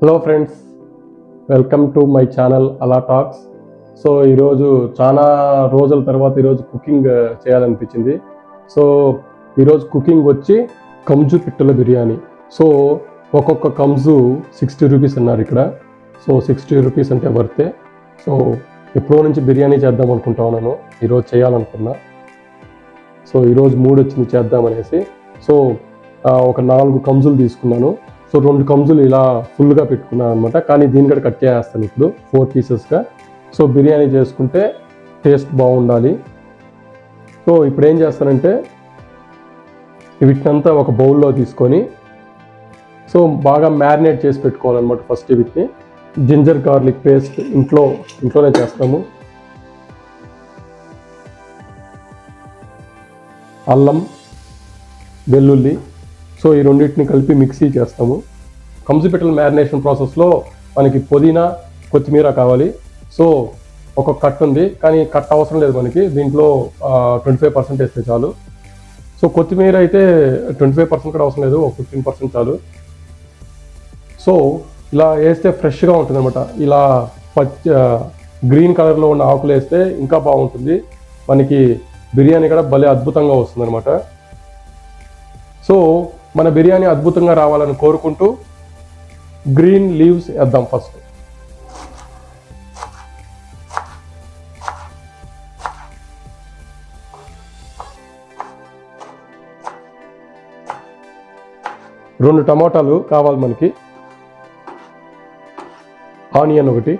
Hello friends welcome to my channel అలా talks. So ఈరోజు చాలా రోజుల తర్వాత ఈరోజు కుకింగ్ చేయాలనిపించింది. సో ఈరోజు కుకింగ్ వచ్చి కంజు పిట్టల బిర్యానీ. సో ఒక్కొక్క కంజు సిక్స్టీ రూపీస్ అన్నారు ఇక్కడ. సో సిక్స్టీ రూపీస్ అంటే వర్తే. సో ఎప్పుడో నుంచి బిర్యానీ చేద్దాం అనుకుంటా ఉన్నాను. ఈరోజు చేయాలనుకున్నా. సో ఈరోజు మూడు వచ్చింది చేద్దామనేసి. సో ఒక నాలుగు కంజులు తీసుకున్నాను. సో రెండు కంజులు ఇలా ఫుల్గా పెట్టుకున్నాను అనమాట కానీ దీని కూడా కట్ చేస్తాను ఇప్పుడు ఫోర్ పీసెస్గా. సో బిర్యానీ చేసుకుంటే టేస్ట్ బాగుండాలి. సో ఇప్పుడు ఏం చేస్తానంటే వీటినంతా ఒక బౌల్లో తీసుకొని సో బాగా మ్యారినేట్ చేసి పెట్టుకోవాలన్నమాట ఫస్ట్ వీటిని. జింజర్ గార్లిక్ పేస్ట్ ఇంట్లో ఇంట్లోనే చేస్తాము. అల్లం వెల్లుల్లి సో ఈ రెండింటిని కలిపి మిక్సీ చేస్తాము. కంసిపిటల్ మ్యారినేషన్ ప్రాసెస్లో మనకి పుదీనా కొత్తిమీర కావాలి. సో ఒక కట్ ఉంది కానీ కట్ అవసరం లేదు మనకి. దీంట్లో ట్వంటీ ఫైవ్ పర్సెంట్ వేస్తే చాలు. సో కొత్తిమీర అయితే ట్వంటీ ఫైవ్ పర్సెంట్ కూడా అవసరం లేదు ఒక ఫిఫ్టీన్ పర్సెంట్ చాలు. సో ఇలా వేస్తే ఫ్రెష్గా ఉంటుంది అనమాట ఇలా పచ్చ గ్రీన్ కలర్లో ఉన్న ఆకులు వేస్తే ఇంకా బాగుంటుంది. మనకి బిర్యానీ కూడా భలే అద్భుతంగా వస్తుంది అనమాట సో మన బిర్యానీ అద్భుతంగా రావాలని కోరుకుంటూ గ్రీన్ లీవ్స్ వేద్దాం ఫస్ట్. రెండు టమోటాలు కావాలి మనకి. ఆనియన్ ఒకటి.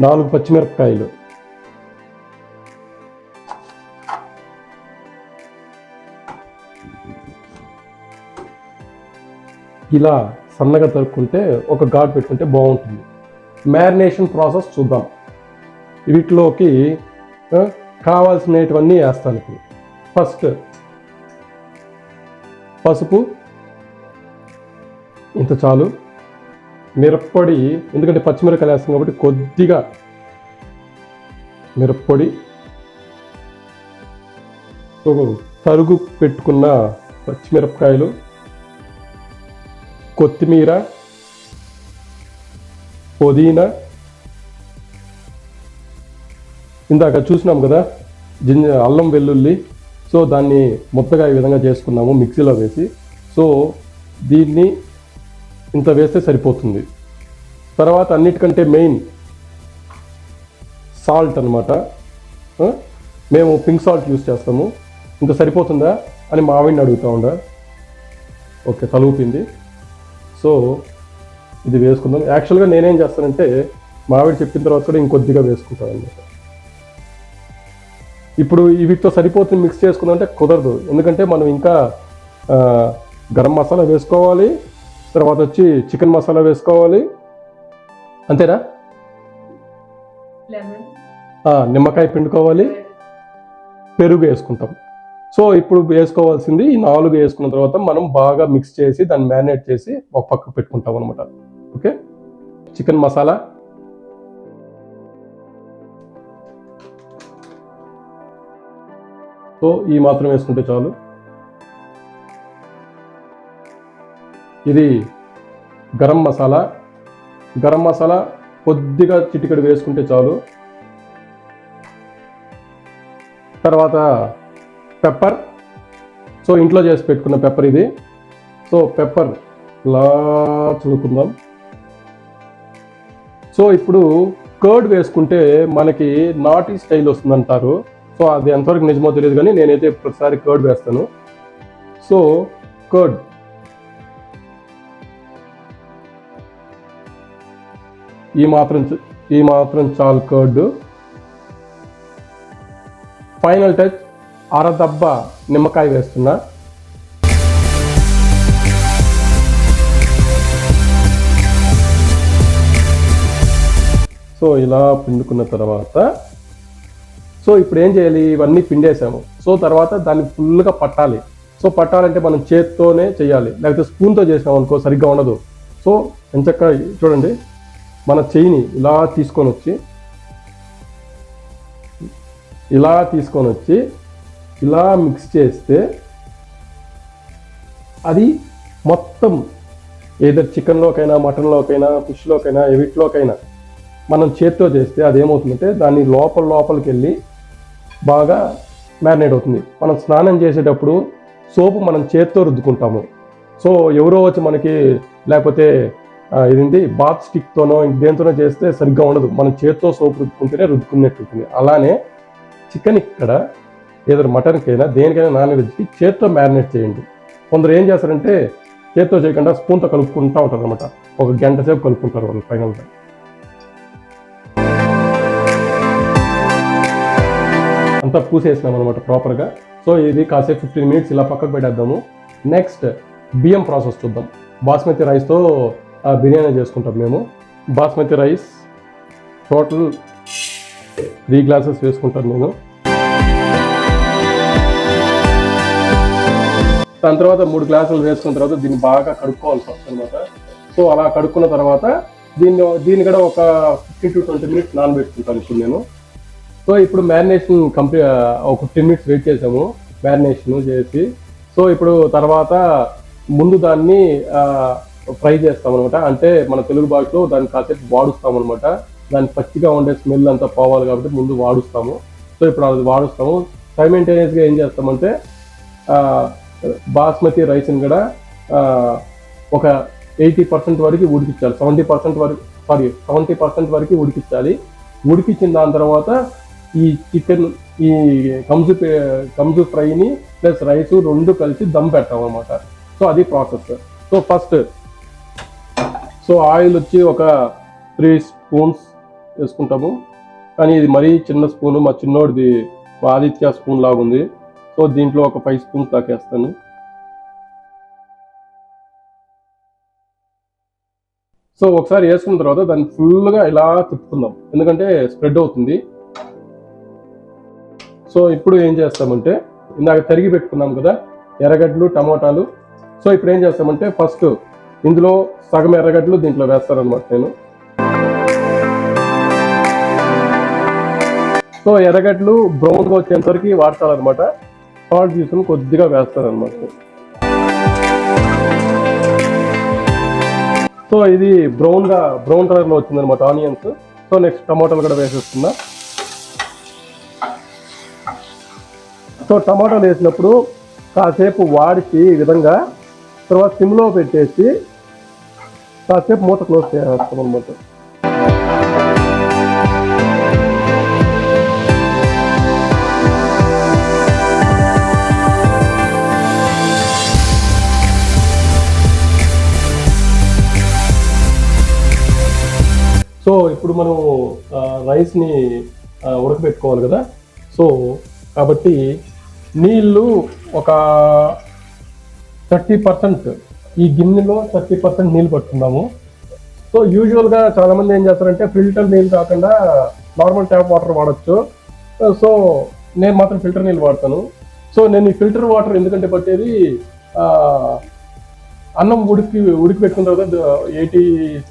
నాలుగు పచ్చిమిరపకాయలు. ఇలా సన్నగా తరుక్కుంటే ఒక ఘాట్ పెట్టుకుంటే బాగుంటుంది. మ్యారినేషన్ ప్రాసెస్ చూద్దాం. వీటిలోకి కావాల్సినవన్నీ కావాల్సినటువన్నీ వేస్తాను ఇప్పుడు. ఫస్ట్ పసుపు. ఇంత చాలు. మిరప్పొడి ఎందుకంటే పచ్చిమిరపకాయలు వేస్తాం కాబట్టి కొద్దిగా మిరప్పొడి. తరుగు పెట్టుకున్న పచ్చిమిరపకాయలు కొత్తిమీర పుదీనా. ఇందాక చూసినాం కదా జింజ అల్లం వెల్లుల్లి. సో దాన్ని ముద్దగా ఈ విధంగా చేసుకున్నాము మిక్సీలో వేసి. సో దీన్ని ఇంత వేస్తే సరిపోతుంది. తర్వాత అన్నిటికంటే మెయిన్ సాల్ట్ అనమాట మేము పింక్ సాల్ట్ యూస్ చేస్తాము. ఇంత సరిపోతుందా అని మా ఆవిడని అడుగుతా ఉండ. ఓకే తలుపుపింది సో ఇది వేసుకుందాం. యాక్చువల్గా నేనేం చేస్తానంటే మావిడి చెప్పిన తర్వాత కూడా ఇంకొద్దిగా వేసుకుంటాను అనమాట ఇప్పుడు వీటితో సరిపోతుంది మిక్స్ చేసుకుందాం అంటే కుదరదు. ఎందుకంటే మనం ఇంకా గరం మసాలా వేసుకోవాలి తర్వాత వచ్చి చికెన్ మసాలా వేసుకోవాలి. అంతేనా? నిమ్మకాయ పిండుకోవాలి. పెరుగు వేసుకుంటాం. సో ఇప్పుడు వేసుకోవాల్సింది ఈ నాలుగు వేసుకున్న తర్వాత మనం బాగా మిక్స్ చేసి దాన్ని మ్యారినేట్ చేసి ఒక పక్కకు పెట్టుకుంటాం అనమాట ఓకే చికెన్ మసాలా సో ఈ మాత్రం వేసుకుంటే చాలు. ఇది గరం మసాలా గరం మసాలా కొద్దిగా చిటికెడు వేసుకుంటే చాలు. తర్వాత పెప్పర్ సో ఇంట్లో చేసి పెట్టుకున్న పెప్పర్ ఇది. సో పెప్పర్ ఇలా చుడుకుందాం సో ఇప్పుడు కర్డ్ వేసుకుంటే మనకి నాటి స్టైల్ వస్తుందంటారు. సో అది ఎంతవరకు నిజమో తెలియదు కానీ నేనైతే ప్రతిసారి కర్డ్ వేస్తాను. సో కర్డ్ ఈ మాత్రం ఈ మాత్రం చాలు కర్డ్ ఫైనల్ టచ్ అరదబ్బ నిమ్మకాయ వేస్తున్నా. సో ఇలా పిండుకున్న తర్వాత సో ఇప్పుడు ఏం చేయాలి? ఇవన్నీ పిండేసాము. సో తర్వాత దాన్ని ఫుల్గా పట్టాలి. సో పట్టాలంటే మనం చేత్తోనే చేయాలి. లేకపోతే స్పూన్తో చేసాం అనుకో సరిగ్గా ఉండదు. సో ఎంచక్క చూడండి. మన చెయ్యిని ఇలా తీసుకొని వచ్చి ఇలా తీసుకొని వచ్చి ఇలా మిక్స్ చేస్తే అది మొత్తం ఏదర్ చికెన్లోకైనా మటన్లోకైనా ఫిష్లోకైనా ఎవిట్లోకైనా మనం చేత్తో చేస్తే అదేమవుతుందంటే దాన్ని లోపల లోపలికి వెళ్ళి బాగా మ్యారినేట్ అవుతుంది. మనం స్నానం చేసేటప్పుడు సోపు మనం చేత్తో రుద్దుకుంటాము. సో ఎవరో వచ్చి మనకి లేకపోతే ఆ, ఇదేంటి బాత్ స్టిక్తోనో దేంతోనో చేస్తే సరిగ్గా ఉండదు. మనం చేత్తో సోపు రుద్దుకుంటేనే రుద్దుకున్నట్టు ఉంటుంది. అలానే చికెన్ ఇక్కడ ఏదైనా మటన్కైనా దేనికైనా నాన్ వెజ్కి చేత్తో మ్యారినేట్ చేయండి. కొందరు ఏం చేస్తారంటే చేత్తో చేయకుండా స్పూన్తో కలుపుకుంటూ ఉంటారు అనమాట ఒక గంట సేపు కలుపుకుంటారు వాళ్ళు ఫైనల్గా. అంతా పూసేసినాం అనమాట ప్రాపర్గా. సో ఇది కాసేపు ఫిఫ్టీన్ మినిట్స్ ఇలా పక్కకు పెట్టేద్దాము. నెక్స్ట్ బియ్యం ప్రాసెస్ చూద్దాం. బాస్మతి రైస్తో ఆ, బిర్యానీ చేసుకుంటాం మేము. Basmati rice total three glasses వేసుకుంటాను నేను. దాని తర్వాత మూడు గ్లాసులు వేసుకున్న తర్వాత దీన్ని బాగా కడుక్కోవాల్సి వస్తుంది అనమాట సో అలా కడుక్కున్న తర్వాత దీన్ని దీన్ని కూడా ఒక ఫిఫ్టీన్ టు ట్వంటీ మినిట్స్ నానబెట్టుకుంటాను ఇప్పుడు నేను. సో ఇప్పుడు మ్యారినేషన్ కంప్లీట్ ఒక ఫిఫ్టీన్ మినిట్స్ వెయిట్ చేసాము మ్యారినేషన్ చేసి. సో ఇప్పుడు తర్వాత ముందు దాన్ని ఫ్రై చేస్తాం అనమాట అంటే మన తెలుగు భాషలో దాన్ని కాసేపు వాడుస్తాం అనమాట పచ్చిగా ఉండే స్మెల్ అంతా పోవాలి కాబట్టి ముందు వాడుస్తాము. సో ఇప్పుడు అది వాడుస్తాము. సైమెంటేనియస్గా ఏం చేస్తామంటే బాస్మతి రైస్ని కూడా ఒక ఎయిటీ పర్సెంట్ వరకు ఉడికించాలి. సెవెంటీ పర్సెంట్ వరకు సారీ సెవెంటీ పర్సెంట్ వరకు ఉడికించాలి. ఉడికించిన దాని తర్వాత ఈ చికెన్ ఈ కంజు కంజు ఫ్రైని ప్లస్ రైస్ రెండు కలిసి దమ్ పెట్టాం అనమాట సో అది process. So first so oil వచ్చి ఒక త్రీ స్పూన్స్ వేసుకుంటాము. కానీ ఇది మరీ చిన్న స్పూను మా చిన్నోడిది మా ఆదిత్య స్పూన్ లాగా ఉంది సో దీంట్లో ఒక ఫైవ్ స్పూన్స్ తాకేస్తాను సో ఒకసారి వేసుకున్న తర్వాత దాన్ని ఫుల్గా ఇలా తిప్పుకుందాం. ఎందుకంటే స్ప్రెడ్ అవుతుంది. సో ఇప్పుడు ఏం చేస్తామంటే ఇందాక తరిగి పెట్టుకున్నాం కదా ఎర్రగడ్డలు టమోటాలు. సో ఇప్పుడు ఏం చేస్తామంటే ఫస్ట్ ఇందులో సగం ఎర్రగడ్డలు దీంట్లో వేస్తారనమాట నేను. సో ఎర్రగడ్డలు బ్రౌన్గా వచ్చేంతవరకు వాడతారనమాట. సాల్ట్ తీసుకుని కొద్దిగా వేస్తారనమాట. సో ఇది బ్రౌన్గా బ్రౌన్ కలర్లో వచ్చిందనమాట వచ్చింది అనమాట ఆనియన్స్. సో నెక్స్ట్ టమాటాలు కూడా వేసేస్తున్నా. సో టమాటాలు వేసినప్పుడు కాసేపు వాడిచి ఈ విధంగా తర్వాత సిమ్లో పెట్టేసి కాసేపు మూత క్లోజ్ చేస్తాం అనమాట ఇప్పుడు మనం రైస్ని ఉడకబెట్టుకోవాలి కదా. సో కాబట్టి నీళ్ళు ఒక థర్టీ పర్సెంట్ ఈ గిన్నెలో థర్టీ పర్సెంట్ నీళ్ళు పట్టుకున్నాము సో యూజువల్గా చాలామంది ఏం చేస్తారంటే ఫిల్టర్ నీళ్ళు కాకుండా నార్మల్ ట్యాప్ వాటర్ వాడచ్చు. సో నేను మాత్రం ఫిల్టర్ నీళ్ళు వాడతాను. సో నేను ఈ ఫిల్టర్ వాటర్ ఎందుకంటే పట్టేది అన్నం ఉడికి ఉడికి పెట్టుకున్న తర్వాత ఎయిటీ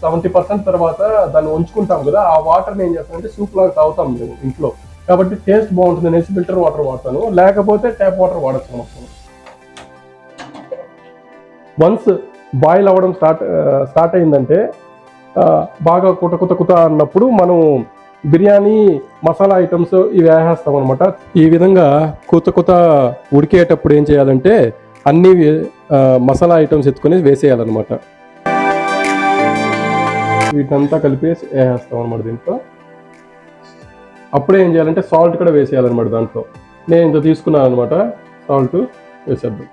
సెవెంటీ పర్సెంట్ తర్వాత దాన్ని ఉంచుకుంటాం కదా ఆ వాటర్ని ఏం చేస్తామంటే సూప్ లాగా తాగుతాం మేము ఇంట్లో. కాబట్టి టేస్ట్ బాగుంటుంది అనేసి ఫిల్టర్ వాటర్ వాడతాను. లేకపోతే ట్యాప్ వాటర్ వాడచ్చు మొత్తం వన్స్ బాయిల్ అవ్వడం స్టార్ట్ స్టార్ట్ అయిందంటే బాగా కుట కుత కుత అన్నప్పుడు మనం బిర్యానీ మసాలా ఐటమ్స్ ఇవి వేసేస్తాం అనమాట ఈ విధంగా కుత కుత ఉడికేటప్పుడు ఏం చేయాలంటే అన్ని మసాలా ఐటమ్స్ ఎత్తుకొని వేసేయాలన్నమాట. వీటంతా కలిపి వేసేస్తాం అనమాట దీంట్లో. అప్పుడే ఏం చేయాలంటే సాల్ట్ కూడా వేసేయాలన్నమాట దాంట్లో. నేను ఇంత తీసుకున్నాను అనమాట సాల్ట్ వేసేద్దాం.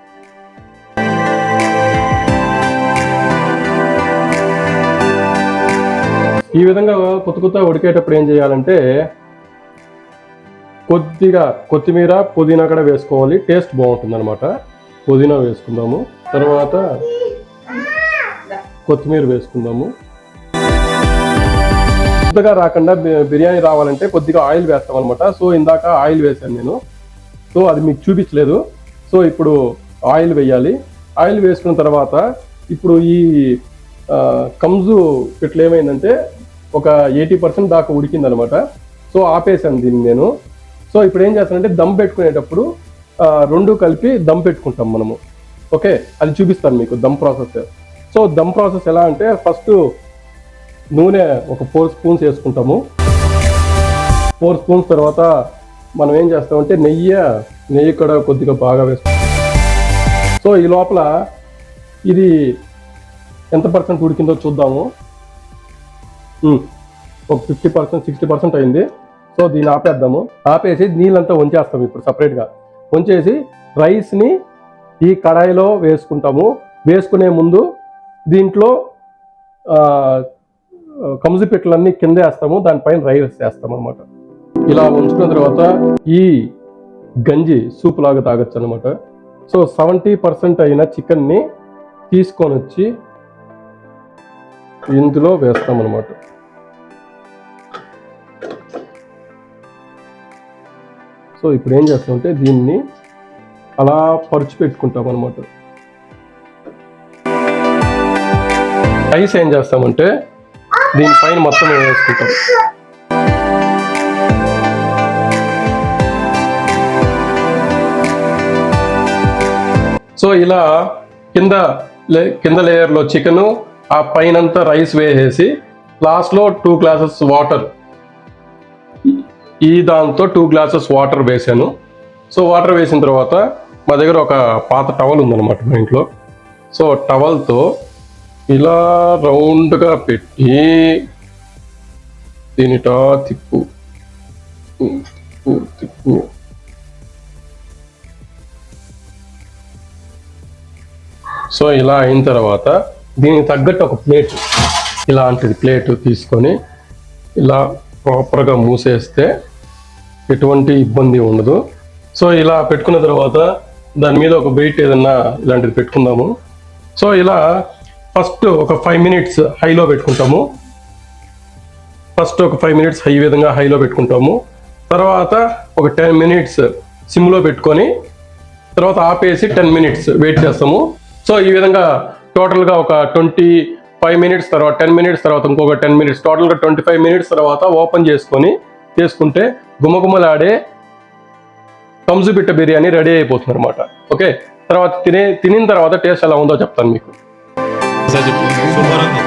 ఈ విధంగా కొత్త కొత్త ఉడికేటప్పుడు ఏం చేయాలంటే కొద్దిగా కొత్తిమీర పుదీనా కూడా వేసుకోవాలి. టేస్ట్ బాగుంటుంది అనమాట పుదీనా వేసుకుందాము. తర్వాత కొత్తిమీర వేసుకుందాము. కొద్దిగా రాకుండా బిర్యానీ రావాలంటే కొద్దిగా ఆయిల్ వేస్తాం అనమాట సో ఇందాక ఆయిల్ వేసాను నేను. సో అది మీకు చూపించలేదు. సో ఇప్పుడు ఆయిల్ వేయాలి. ఆయిల్ వేసుకున్న తర్వాత ఇప్పుడు ఈ కంజు ఇట్లా ఏమైందంటే ఒక ఎయిటీ పర్సెంట్ దాకా ఉడికిందనమాట సో ఆపేసాను దీన్ని నేను. సో ఇప్పుడు ఏం చేస్తానంటే దమ్ పెట్టుకునేటప్పుడు రెండు కలిపి దమ్ పెట్టుకుంటాం మనము. ఓకే? అది చూపిస్తాను మీకు dum process. So dum process ఎలా అంటే ఫస్ట్ నూనె ఒక ఫోర్ స్పూన్స్ వేసుకుంటాము. ఫోర్ స్పూన్స్ తర్వాత మనం ఏం చేస్తామంటే నెయ్యి నెయ్యి కూడా కొద్దిగా బాగా వేసుకుంటాం. సో ఈ లోపల ఇది ఎంత పర్సెంట్ ఉడికిందో చూద్దాము. ఒక ఫిఫ్టీ పర్సెంట్ సిక్స్టీ పర్సెంట్ అయింది. సో దీన్ని ఆపేద్దాము. ఆపేసి నీళ్ళంతా వంచేస్తాం ఇప్పుడు సపరేట్గా. వంచేసి రైస్ని ఈ కడాయిలో వేసుకుంటాము. వేసుకునే ముందు దీంట్లో ఆ, పిట్టలన్నీ కింద వేస్తాము. దానిపైన రైస్ వేస్తాము అనమాట ఇలా ఉంచుకున్న తర్వాత ఈ గంజి సూప్ లాగా తాగొచ్చు అనమాట సో సెవెంటీ పర్సెంట్ అయిన చికెన్ని తీసుకొని వచ్చి ఇందులో వేస్తామన్నమాట. సో ఇప్పుడు ఏం చేస్తామంటే దీన్ని అలా పరుచు పెట్టుకుంటాం అనమాట రైస్ ఏం చేస్తామంటే దీనిపైన మొత్తం వేసుకుంటాం? సో ఇలా కింద లే- కింద లేయర్లో చికెను ఆ పైనంతా రైస్ వేసేసి లాస్ట్లో టూ గ్లాసెస్ వాటర్ ఈ దాంతో టూ గ్లాసెస్ వాటర్ వేసాను సో వాటర్ వేసిన తర్వాత మా దగ్గర ఒక పాత టవల్ ఉందన్నమాట మా ఇంట్లో. సో టవల్తో ఇలా రౌండ్గా పెట్టి దీనిటా తిప్పు తిప్పు తిప్పు. సో ఇలా అయిన తర్వాత దీనికి తగ్గట్టు ఒక ప్లేట్ ఇలాంటిది ప్లేట్ తీసుకొని ఇలా ప్రాపర్గా మూసేస్తే ఎటువంటి ఇబ్బంది ఉండదు. సో ఇలా పెట్టుకున్న తర్వాత దాని మీద ఒక వెయిట్ ఏదన్నా ఇలాంటిది పెట్టుకుందాము. సో ఇలా ఫస్ట్ ఒక ఫైవ్ మినిట్స్ హైలో పెట్టుకుంటాము. ఫస్ట్ ఒక ఫైవ్ మినిట్స్ హై విధంగా హైలో పెట్టుకుంటాము. తర్వాత ఒక టెన్ మినిట్స్ సిమ్లో పెట్టుకొని తర్వాత ఆపేసి టెన్ మినిట్స్ వెయిట్ చేస్తాము. సో ఈ విధంగా టోటల్గా ఒక ట్వంటీ ఫైవ్ మినిట్స్ తర్వాత టెన్ మినిట్స్ తర్వాత ఇంకొక టెన్ మినిట్స్ టోటల్గా ట్వంటీ ఫైవ్ మినిట్స్ తర్వాత ఓపెన్ చేసుకొని చేసుకుంటే గుమగుమలాడే కంజు బిట్ట బిర్యానీ రెడీ అయిపోతుంది అనమాట ఓకే తర్వాత తినే తినిన తర్వాత టేస్ట్ ఎలా ఉందో చెప్తాను మీకు. సూపర్ ఉంది